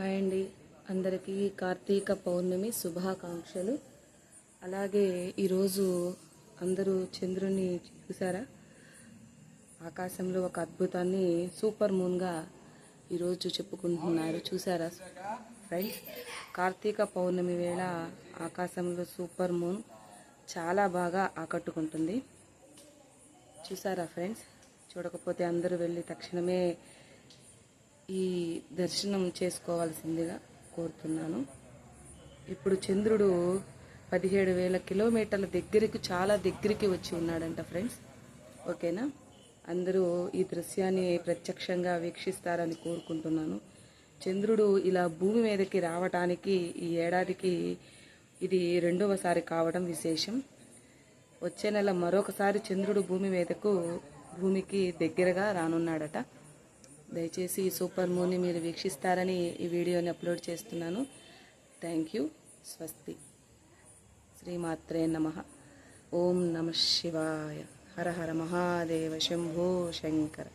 Hi అండి. అందరికీ కార్తీక పౌర్ణమి శుభాకాంక్షలు. అలాగే ఈరోజు అందరూ చంద్రుని చూసారా? ఆకాశంలో ఒక అద్భుతాన్ని సూపర్ మూన్గా ఈరోజు చెప్పుకుంటున్నారు. చూసారా? ఫ్రెండ్స్ కార్తీక పౌర్ణమి వేళ ఆకాశంలో సూపర్ మూన్ చాలా బాగా ఆకట్టుకుంటుంది. చూసారా ఫ్రెండ్స్ చూడకపోతే అందరూ వెళ్ళి తక్షణమే ఈ దర్శనం చేసుకోవాల్సిందిగా కోరుతున్నాను. ఇప్పుడు చంద్రుడు పదిహేడు వేల కిలోమీటర్ల దగ్గరికి చాలా దగ్గరికి వచ్చి ఉన్నాడంట ఫ్రెండ్స్. ఓకేనా? అందరూ ఈ దృశ్యాన్ని ప్రత్యక్షంగా వీక్షిస్తారని కోరుకుంటున్నాను. చంద్రుడు ఇలా భూమి మీదకి రావటానికి ఈ ఏడాదికి ఇది రెండవసారి కావడం విశేషం. వచ్చే నెల మరొకసారి చంద్రుడు భూమి మీదకు భూమికి దగ్గరగా రానున్నాడట. దయచేసి ఈ సూపర్ మూన్ని మీరు వీక్షిస్తారని ఈ వీడియోని అప్లోడ్ చేస్తున్నాను. థ్యాంక్ యూ స్వస్తి. శ్రీమాత్రే నమ. ఓం నమ శివాయ. హర హర మహాదేవ శంభో శంకర.